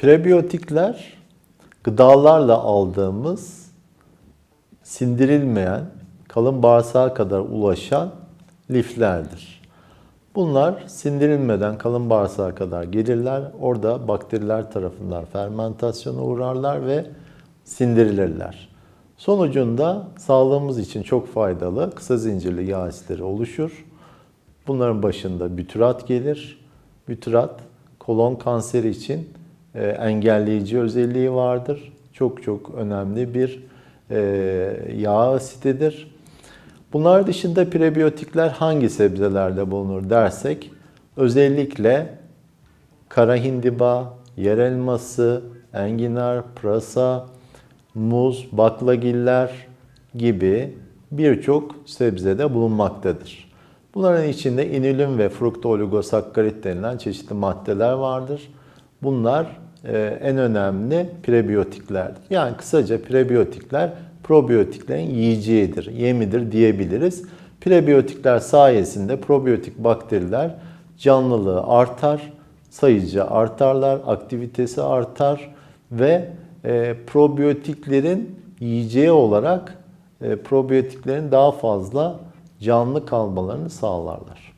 Prebiyotikler gıdalarla aldığımız sindirilmeyen, kalın bağırsağa kadar ulaşan liflerdir. Bunlar sindirilmeden kalın bağırsağa kadar gelirler. Orada bakteriler tarafından fermentasyona uğrarlar ve sindirilirler. Sonucunda sağlığımız için çok faydalı kısa zincirli yağ asitleri oluşur. Bunların başında bütürat gelir. Bütürat kolon kanseri için engelleyici özelliği vardır. Çok çok önemli bir e, yağ asitidir. Bunlar dışında prebiyotikler hangi sebzelerde bulunur dersek özellikle kara hindiba, yer elması, enginar, pırasa, muz, baklagiller gibi birçok sebzede bulunmaktadır. Bunların içinde inülin ve fruktooligosakkaridt denilen çeşitli maddeler vardır. Bunlar e, en önemli prebiyotiklerdir. Yani kısaca prebiyotikler probiyotiklerin yiyeceğidir, yemidir diyebiliriz. Prebiyotikler sayesinde probiyotik bakteriler canlılığı artar, sayıca artarlar, aktivitesi artar ve e, probiyotiklerin yiyeceği olarak e, probiyotiklerin daha fazla canlı kalmalarını sağlarlar.